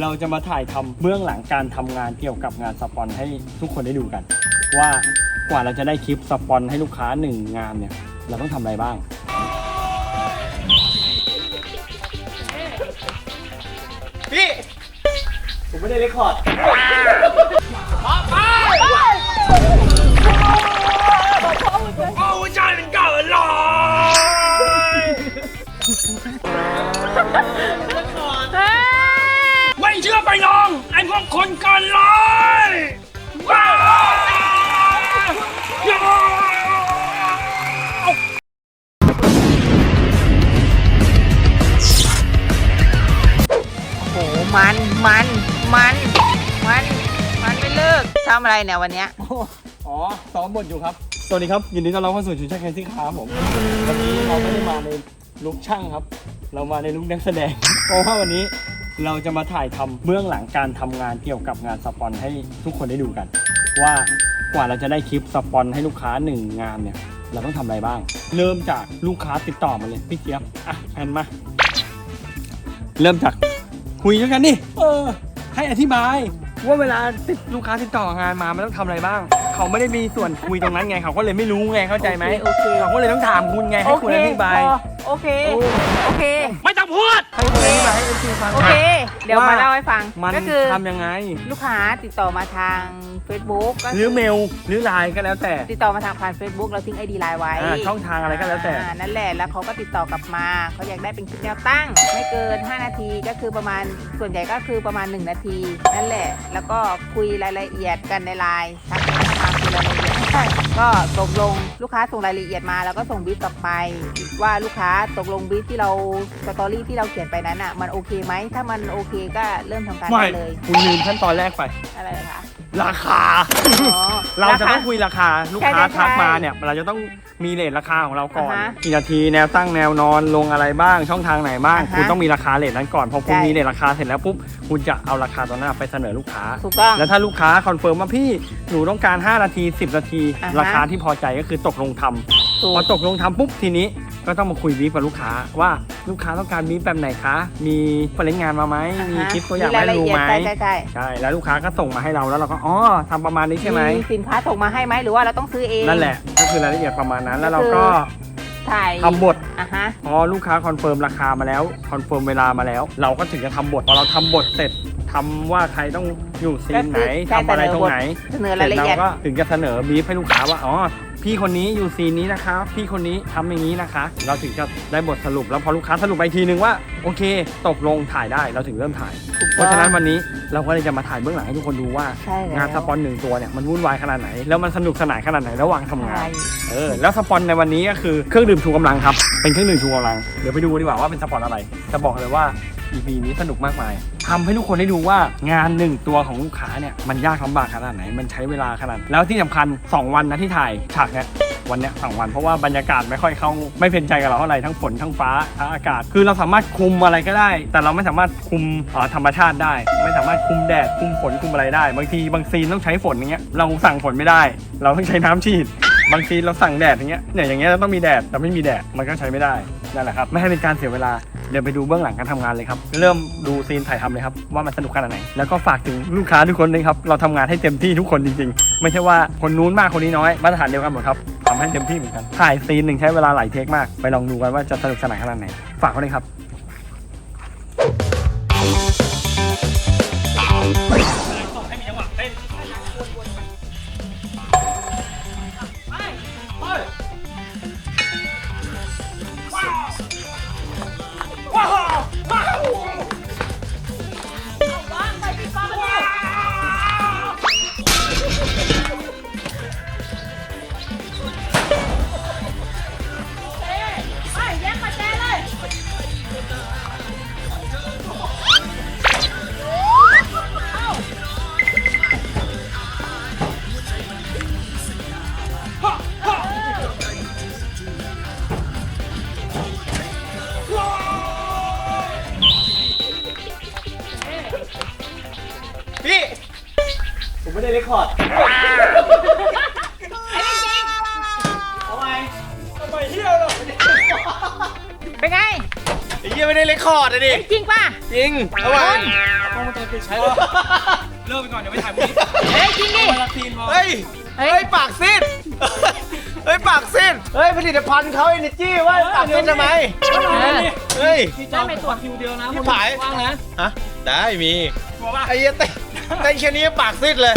เราจะมาถ่ายทำเบื้องหลังการทำงานเกี่ยวกับงานสปอนให้ทุกคนได้ดูกัน ว่ากว่าเราจะได้คลิปสปอนให้ลูกค้าหนึ่งงานเนี่ย เราต้องทำอะไรบ้าง พี่ผมไม่ได้เรคคอร์ดไวกคนกันเลยว้าวโอ้โหมันมันมันมันมันไม่เลิกทำอะไรเนี่ยวันเนี้ยอ๋อซ้อมบทอยู่ครับ สวัสดีครับ ยินดีต้อนรับเข้าสู่ชุดช่างแคนซี่ครับผม วันนี้เราไม่ได้มาในลุคช่างครับ เรามาในลุคนักแสดง เพราะว่าวันนี้ เราจะมาถ่ายทำเบื้องหลังการทำงานเกี่ยวกับงานสปอนให้ทุกคนได้ดูกัน ว่ากว่าเราจะได้คลิปสปอนให้ลูกค้าหนึ่งงานเนี่ยเราต้องทำอะไรบ้าง เริ่มจากลูกค้าติดต่อมาเลยพี่เจี๊ยบอะแอนมา เริ่มจากคุยด้วยกันดิเออ ให้อธิบาย ว่าเวลาติดลูกค้าติดต่องานมามันต้องทำอะไรบ้าง เขาไม่ได้มีส่วนคุยตรงนั้นไงเขาก็เลยไม่รู้ไงเข้าใจไหมโอเคเขาก็เลยต้องถามคุณไงให้คุณอธิบาย พอโอเค โอ้ โอเค ไม่ ต้องพูด ให้คุณอธิบายให้คุณฟังโอเค เดี๋ยวมาเล่าให้ฟัง มันก็คือทำยังไง ลูกค้าติดต่อมาทาง Facebook ก็หรือเมลหรือไลน์ก็แล้วแต่ ติดต่อมาทางผ่าน Facebook เราทิ้งไอดีไลน์ไว้ อ่าช่องทางอะไรก็แล้วแต่ อ่านั่นแหละ แล้วเขาก็ติดต่อกลับมา เขาอยากได้เป็นคลิปแนวตั้ง ไม่เกิน 5 นาที ก็คือประมาณ ส่วนใหญ่ก็คือประมาณ 1 นาที นั่นแหละ แล้วก็คุยรายละเอียดกันในไลน์ทัก ก็ตกลงลูกค้าส่งรายละเอียดมาแล้วก็ส่งบีฟกลับไป ว่าลูกค้าตกลงบีฟที่เราสตอรี่ที่เราเขียนไปนั้นอะ มันโอเคไหมถ้ามันโอเคก็เริ่มทำการไม่ได้เลย คุณลืมขั้นตอนแรกไป อะไรคะ ราคา อ๋อเราจะต้องคคุยราคาลูกใช่ค้าใช่ทักมาใช่เนี่ยเราจะต้องมีเลทราคาของเราก่อนอ่าฮะกี่นาทีแนวตั้งแนวนอนลงอะไรบ้างช่องทางไหนบ้าง อ่าฮะคุณต้องมีราคาเลทนั้นก่อนพอคุณใช่มีเลทราคาเสร็จแล้วปุ๊บคุณจะเอาราคาตอนนั้นไปเสนอลูกค้า ถูกต้องแล้วถ้าลูกค้าคอนเฟิร์มว่าพี่หนูต้องการ 5 นาที 10 นาที อ่าฮะ ราคาที่พอใจก็คือตกลงทำถูก พอตกลงทำปุ๊บทีนี้ ก็ต้องมาคุยบีฟกับลูกค้าว่าลูกค้าต้องการบีฟแบบไหนคะ มีเฟรนงานมาไหมมีคลิปตัวอย่างมีรายให้ละดูเอียดไหมใช่ใช่ใช่ใช่แล้วลูกค้าก็ส่งมาให้เราแล้วเราก็อ๋อทำประมาณนี้ใช่ไหมมีสินค้าส่งมาให้ไหมหรือว่าเราต้องซื้อเองนั่นแหละก็คือรายละเอียดประมาณนั้นแล้วเราก็คือก็ถ่ายทำบทอะฮะพอลูกค้าคอนเฟิร์มราคามาแล้วคอนเฟิร์มเวลามาแล้ว เราก็ถึงจะทำบทพอเราทำบทเสร็จทำว่าใครต้องอยู่ซีนไหนก็คือทำอะไรตรงไหนเสนอรายละเอียดสจก็ถึงจะเสนอบีฟให้ลูกค้าว่าอ๋อ พี่คนนี้อยู่ซีนนี้นะคะ พี่คนนี้ทำอย่างนี้นะคะ เราถึงจะได้บทสรุปแล้วพอลูกค้าสรุปไปทีนึงว่าโอเค ตกลงถ่ายได้เราถึงเริ่มถ่าย เพราะฉะนั้นวันนี้เราก็เลยจะมาถ่ายเบื้องหลังให้ทุกคนดูว่า ใช่แล้วงานสปอนหนึ่งตัวเนี่ยมันวุ่นวายขนาดไหน แล้วมันสนุกสนานขนาดไหนระหว่างทำงานใช่เออแล้วสปอนในวันนี้ก็คือเครื่องดื่มชูกำลังครับเป็นเครื่องดื่มชูกำลังเดี๋ยวไปดูดีกว่าว่าเป็นสปอนอะไรจะบอกเลยว่า EP นี้สนุกมากมายทำให้ทุกคนได้ดูว่างานหนึ่งตัวของลูกค้าเนี่ยมันยากลำบากขนาดไหน มันใช้เวลาขนาด แล้วที่สำคัญ 2 วันนะที่ถ่ายฉากเนี่ยวันเนี้ยสองวันเพราะว่าบรรยากาศไม่ค่อยเข้าไม่เป็นใจกับเราเท่าไหร่ทั้งฝนทั้งฟ้าทั้งอากาศ คือเราสามารถคุมอะไรก็ได้ แต่เราไม่สามารถคุมเอ่อธรรมชาติได้ ไม่สามารถคุมแดดคุมฝนคุมอะไรได้ บางทีบางซีนต้องใช้ฝนอย่างเงี้ยเราสั่งฝนไม่ได้ เราต้องใช้น้ำฉีด บางทีเราสั่งแดดอย่างเงี้ยเนี่ยอย่างเงี้ยเราต้องมีแดดแต่ไม่มีแดดมันก็ใช้ไม่ได้นั่นแหละครับไม่ให้เป็นการเสียเวลาเดี๋ยวไปดูเบื้องหลังการทำงานเลยครับ เริ่มดูซีนถ่ายทำเลยครับว่ามันสนุกขนาดไหน แล้วก็ฝากถึงลูกค้าทุกคนเลยครับ เราทำงานให้เต็มที่ทุกคนจริงๆ ไม่ใช่ว่าคนนู้นมากคนนี้น้อย มาตรฐานเดียวกันหมดครับทำให้เต็มที่เหมือนกัน ถ่ายซีนหนึ่งใช้เวลาหลายเทคมาก ไปลองดูกันว่าจะสนุกสนานขนาดไหน ฝากเขาเลยครับ เรคคอร์ดทำไมทำไมเฮียหรอเป็นไง ไอ้เฮียไม่ได้เรคคอร์ดอะดิ จริงป่ะจริงทำไมกล้องวงจรปิดใช้เลยเลิกไปก่อนเดี๋ยวไปถ่ายพรุ่งนี้เฮ้ยจริงดิวันละซีนพอเฮ้ยเฮ้ย เฮ้ย ปากซีด เฮ้ยปากซีดเฮ้ยผลิตภัณฑ์เขาเอเนจีว่าปากซีดทำไมเฮ้ยได้ไหมตัวคิวเดียวนะพี่ผาย ว่างนะฮะได้มีตัวป่ะไอ้เหี้ยเต้นเต้นแค่นี้ปากซีดเลย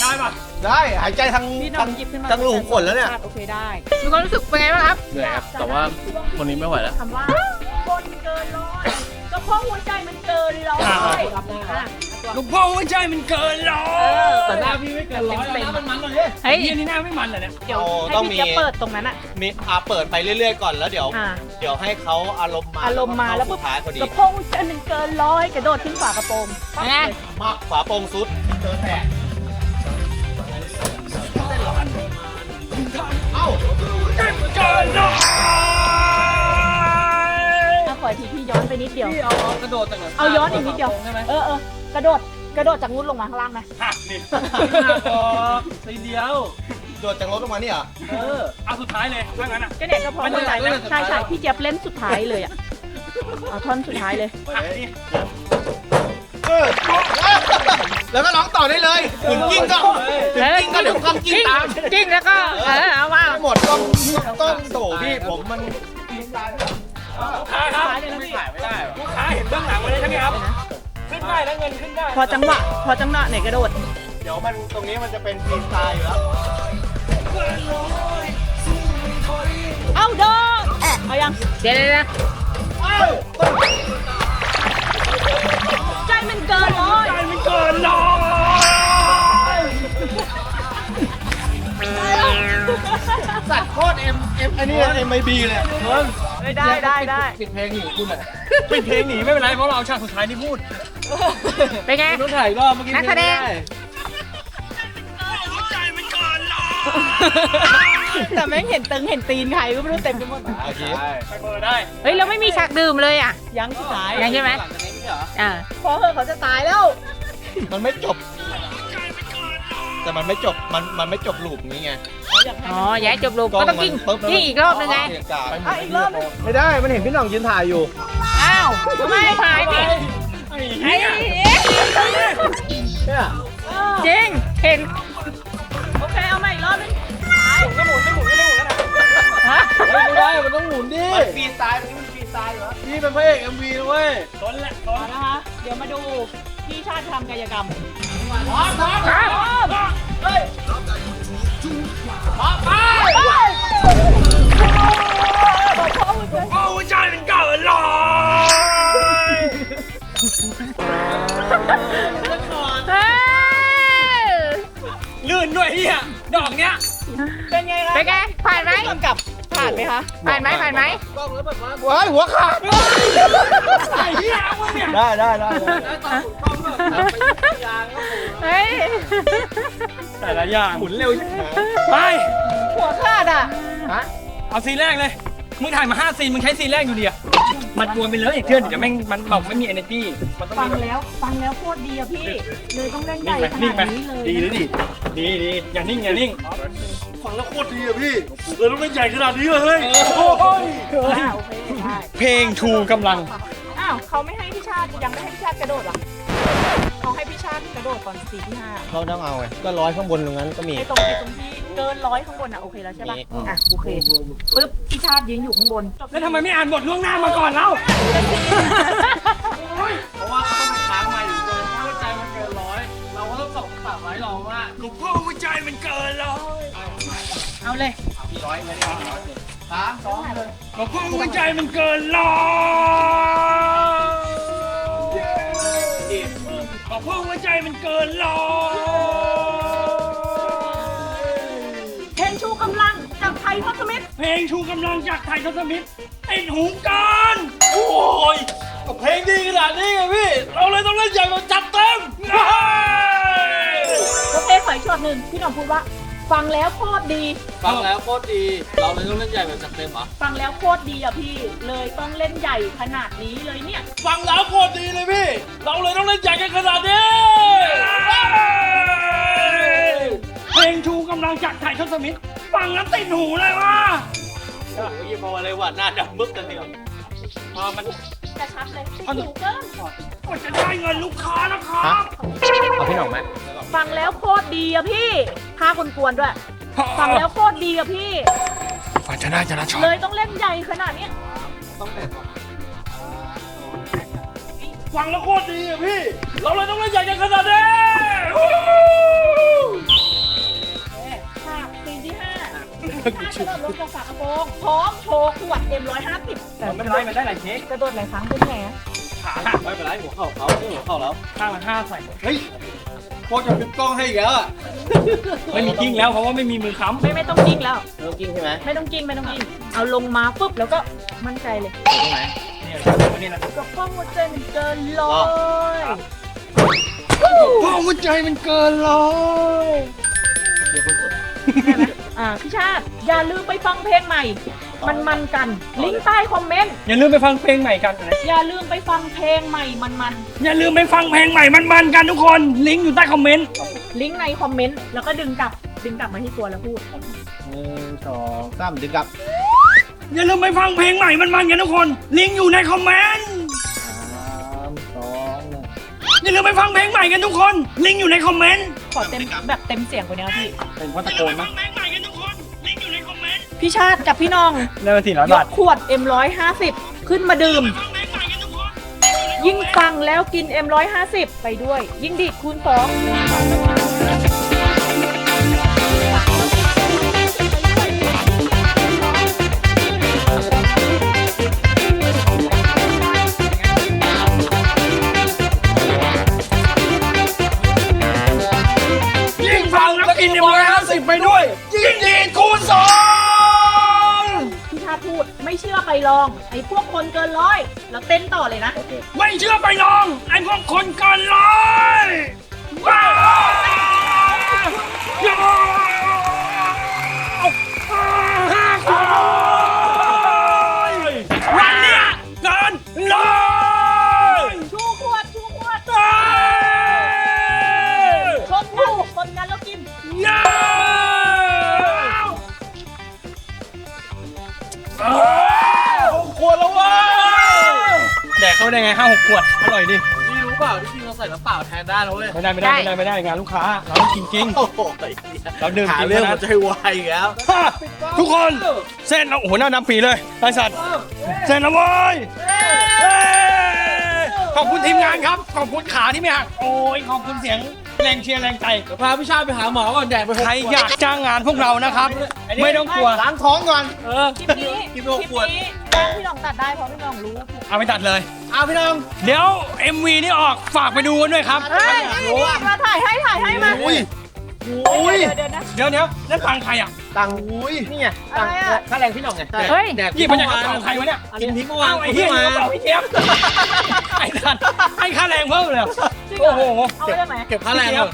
ได้ป่ะได้หายใจทางพี่น้ทาองงหยิบขึ้นมาทางรูขุมขนแล้วเนี่ยโอเคได้มีความรู้สึกเป็นไงบ้างครับ เหนื่อยครับ แต่ว่าคนนี้ไม่ไหวแล้ว คำว่าคนเกินร้อย ก็เพราะหัวใจมันเกินร้อยอะลูกพ่อหัวใจมันเกินร้อยแต่หน้าพี่ไม่เกินร้อยเต็มๆมันมันเลยเฮ้ยเฮียนี่หน้าไม่มันเหรอเนี่ยเดี๋ยวโอ้ให้ต้องพี่มีเจี๊ยบเปิดตรงนั้นอะ มีอาเปิดไปเรื่อยๆก่อนแล้วเดี๋ยว อ่า เดี๋ยวให้เขาอารมณ์มาอารมณ์มาแล้วสุปุ๊บดท้ายพอดีก็เพราะหัวใจมันเกินร้อยกระโดดขึ้นฝากระโปรงปั๊บนะเลยมากฝาโปรงซุดเจอแตกเอ้า เกินร้อย นไปนิดเดียว พี่เอากระโดดจากไหนเอาย้อนอีกนิดเดียว ใช่ไหมเออเออกระโดดกระโดดจากนู้นลงมาข้างล่างไหมหักนี่หักออกทีเดียว โดดจากรถลงมานี่เหรอเออเอาสุดท้ายเลยถ้างั้นอะ ก็เนี่ยก็เพราะหัวใจไม่นะได้ใช่ใช่พี่เจี๊ยบเล่นสุดท้ายเลยอะเอาท่อนสุดท้ายเลย หักนี่เออแล้วก็ร้องต่อได้เลยถึงกิ้งก็ถึงกิ้งก็เดี๋ยวความกิ้งตามจริงแล้วก็เออเอามาหมดต้องต้องโถพี่ผมมันลูกค้า ครับไม่ขายไม่ได้ลูกค้าเห็นเบื้องหลังไว้เลยใช่ไหมครับ ขึ้นได้แล้วเงินขึ้นได้ พอจังหวะพอจังหวะไหนกระโดด เดี๋ยวมันตรงนี้มันจะเป็นฟรีสไตล์อยู่แล้ว เอ้าโดดเอายังเดี๋ยวเดี๋ยวเดี๋ยวใจมันเกินร้อยใจมันเกินร้อยสัตว์โคตรเอ็มเอ็มอันนี้เอ็มไอบีเลย ได้ได้ได้ปิดเพลงหนีคุณอะปิดเพลงหนีไม่เป็นไรเพราะเราเอาฉากสุดท้ายที่พูดเป็นไง ต้องถ่ายรอบเมื่อกี้นักแสดงใจมันเกินร้อยแต่แม่งเห็นตึงเห็นตีนใครก็ไม่รู้เต็มไปหมด โอเคไปเบอร์ได้เฮ้ยเราไม่มีฉากดื่มเลยอะ ยังสุดท้ายยังใช่ไหมอ่าพอเหอะเขาจะตายแล้ว มันไม่จบ แต่มันไม่จบ มันมันไม่จบลูปนี้ไง อ๋อย้ายจบลงก็ต้องกิ้งปุ๊บแล้วกิ้งอีกรอบนึงไงอะอีกรอบนึงไม่ได้ มันเห็นพี่หน่องยืนถ่ายอยู่ อ้าวทำไมถ่ายดิไอ้ไอ้เหี้ยเนี่ยจริงเห็นโอเคเอาใหม่อีกรอบนึงก็หมุนไม่หมุนก็ไม่หมุนแล้วนะฮะไม่ได้มันต้องหมุนดิมันฟรีสไตล์มัน ฟรีสไตล์เหรอนี่เป็นพระเอกเอ็มวีนะเว้ยต้นแหละต้นเอานะคะเดี๋ยวมาดูพี่ชาติทำกายกรรมโอ้ใจมันเกินร้อยเฮ้ยลื่นด้วยเฮียดอกเนี้ยเป็นไงคะเป็นไงผ่านไหมกำกับ ผ่านไหมคะ ผ่านไหมผ่านไหมว้ายหัวขาดไอ้เหี้ยเอามึงเนี่ยได้ได้ได้เฮ้ย แต่ละอย่างหมุนเร็วชิบหายไปหัวขาดอะฮะเอาซีนแรกเลย มึงถ่ายมา5ซีนมึงใช้ซีนแรกอยู่ดีอะมันกวนไปเลยเพื่อนเดี๋ยวแม่งมันบอกไม่มี energy มันต้องฟังมีแล้วฟังแล้วโคตรดีอะพี่ เลยต้องเล่นใหนิ่ญ่งไปขนิ่งนาไปดนี้เลย ดีหรือดีดีดีอย่านิ่งอย่านิ่ง ฟังแล้วโคตรดีอะพี่เลยต้องเล่นใหญ่ขนาดนี้เลยเฮ้ยโอ้ยอ่าโอเคได้เพลงชูกำลัง อ้าวเขาไม่ให้พี่ชาติยังไม่ให้พี่ชาติกระโดดเหรอเขาให้พี่ชาติกระโดดตอนซีที่ห้าเราต้องเอาไงก็ร้อยข้างบนตรงนั้นก็มี ไอ้ตรงไอ้ตรงที่เกินร้อยข้างบนอะโอเคแล้วใช่ปะนี่ อะโอเคปึ๊บพี่ชาติยืนอยู่ข้างบนแล้วทำไมไม่อ่านบทล่วงหน้ามาก่อนเล่าเพราะว่าเขาต้องไปค้างใหม่อยู่เลยหัวใจมันเกินร้อย เราก็ต้องส่งปากไว้รองว่าหลวงพ่อหัวใจมันเกินร้อย เอาเลยพี่ร้อยไม่ได้สามสองหนึ่งหลวงพ่อหัวใจมันเกินร้อยหลวงพ่อหัวใจมันเกินร้อยเพนชูกำลังจากไทยพัฒมิตรเพลงชูกำลังจากไทยทศมิตรติดหูกันโอ้ยก็เพลงดีขนาดนี้ไงพี่ เราเลยต้องเล่นใหญ่มาจัดเต็ม เฮ้ย โอเคขออีกช็อตหนึ่งพี่หน้องพูดว่า ฟังแล้วโคตรดี ฟังแล้วโคตรดี เราเลยต้องเล่นใหญ่แบบจัดเต็มเหรอ ฟังแล้วโคตรดีอะพี่ เลยต้องเล่นใหญ่ขนาดนี้เลยเนี่ย ฟังแล้วโคตรดีเลยพี่ เราเลยต้องเล่นใหญ่กันขนาดนี้ เพลงชูกำลังจากไทยทศมิตรฟังแล้วติดหูเลยว่ะ โอ้ยพออะไรวะหน้าดำมึกกันเดียวพอมัน ใจอย่าชัดเลยถูกเกินก็จะได้เงินลูกค้านะครับเอาพี่หน่องไหมฟังแล้วโคตรดีอะพี่พาคนกวนๆด้วย ฟังแล้วโคตรดีอะพี่ ฝันจะได้จะละช็อตเลยต้องเล่นใหญ่ขนาดเนี้ยฟังแล้วโคตรดีอะพี่ เราเลยต้องเล่นใหญ่กันขนาดนี้ฉากซีนที่ห้าถ้ากระโดดลงจากฝากระโปรงพร้อมโชว์ขวดเอ็มร้อยห้าสิบ แต่ไม่เป็นไรมันได้หลายเทคกระโดดหลายครั้งเป็นไงอะขาหักไม่เป็นไรหัวเข่าเขาหัวเข่าแล้วข้างละห้าใส่เฮ้ยโคตรจะพิมพ์กล้องให้อีกแล้วอะไม่มีกิ้งแล้วเพราะว่าไม่มีมือค้ำไม่ไม่ต้องกิ้งแล้วเริ่มกิ้งใช่ไหมไม่ต้องกิ้งไม่ต้องกิ้งเอาลงมาปุ๊บแล้วก็มั่นใจเลยตรงไหนเนี่ยนี่แหละกับป้องหัวใจมันเกินร้อยพ่อหัวใจมันเกินร้อยอ่าพี่ชาติอย่าลืมไปฟังเพลงใหม่ มันมันๆกัน ลิงก์ใต้คอมเมนต์ อย่าลืมไปฟังเพลงใหม่กันนะอย่าลืมไปฟังเพลงใหม่มันมันอย่าลืมไปฟังเพลงใหม่มันๆกันทุกคน ลิงก์อยู่ใต้คอมเมนต์ๆลิงก์ในคอมเมนต์ แล้วก็ดึงกลับ ดึงกลับมาที่ตัวแล้วพูด หนึ่งสองสามดึงกลับอย่าลืมไปฟังเพลงใหม่มันๆกันทุกคน ลิงก์อยู่ในคอมเมนต์สามสองหนึ่งอย่าลืมไปฟังเพลงใหม่กันทุกคน ลิงก์อยู่ในคอมเมนต์ขอเต็มแบบเต็มเสียงกว่านี้พี่ เป็นเพราะตะโกนมั้ง พี่ชาติกับพี่น้องเริ่มสี่ร้อยยบาท กขวด M150 ขึ้นมาดื่มฟังเพลงใหม่กันทุกคนยิ่งฟังแล้วกิน M150 ไปด้วย ยิ่งดีดคูณสองยิ่ง คนเกันร้อยว้าววันเนี้ยเกินร้อยชูขวดชูขวดเอ้ยชนกันชนกันแล้วกินเย้เอ้ยหกขวดแล้วเว้ย แดกเข้าไปได้ไงห้าหกขวด อร่อยดิ นี่รู้เปล่าที่จริงเราใส่น้ำเปล่าแทนได้นะเว้ยไม่ได้ไม่ได้ไม่ได้ไม่ได้งานลูกค้า เราต้องกินจริง โอ้โหเราดื่มหาจริงเรื่องนะ หัวใจวายอีกแล้วฮ่าทุกคนเส้นเราโอ้โหหน้าดำปีเลยไอสัตว์เส้นแล้วเว้ยเอ้ยขอบคุณทีมงานครับ ขอบคุณขาที่ไม่หักโอ้ยขอบคุณเสียง แรงเชียร์แรงใจพาพี่ชาติไปหาหมอก่อนแดดไปหกใครอยากจ้างงานพวกเรานะครับ ไม่ต้องกลัว ล้างท้องก่อน เออ คลิปนี้กินคไปหกลิปขวดนี้แจ้งพี่น้องตัดได้เพราะพี่น้องรู้เอาไปตัดเลย เอาพี่น้อง เดี๋ยว MV นี่ออกฝากไปดูกันด้วยครับ เฮ้ยมาถ่ายให้ถ่ายให้มาอุ้ยอุ้ยเดี๋ยวเดี๋ยวนะเดี๋ยวเดี๋ยวนั่นตังใครอะ ตังอุ้ยนี่ไงอะไรอะค่าแรงพี่หน่องไงเฮ้ย แดกหยิบมาจากกระเป๋าใครวะเนี่ยกินทิ้งเมื่อวานเอาไอ้เหี้ยมากระเป๋าพี่เจี๊ยบไอ้สัตว์ให้ค่าแรงเพิ่มเลยเหรอจริงเหรโอ้อโหเอาไว้ได้ไหมเก็บค่าแรงก่อน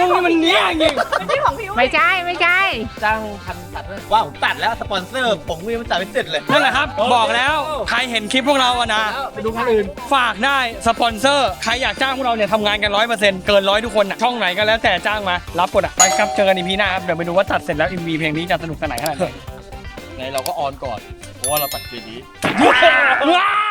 มึงนี่มันเนี้ยจริงไม่ใช่ของพี่อุ้ยไม่ใช่ไม่ใช่จ้างทันตัดด้วยว้าวผมตัดแล้วสปอนเซอร์ผมก็ยังไม่ตัดไม่เสร็จเลยนั่นแหละครับ บอกแล้วใครเห็นคลิปพวกเราอะนะไปดูคนอื่นฝากได้สปอนเซอร์ใครอยากจ้างพวกเราเนี่ยทำงานกันร้อยเปอร์เซ็นต์เกินร้อยทุกคนอะช่องไหนก็แล้วแต่จ้างมารับหมดอะไปครับเจอกันอีพีหน้าครับเดี๋ยวไปดูว่าตัดเสร็จแล้ว MV เพลงนี้จะสนุกขนาดไหนขนาดไหน ในเราก็ออนก่อน เพราะว่าเราตัดคืนนี้ว้าว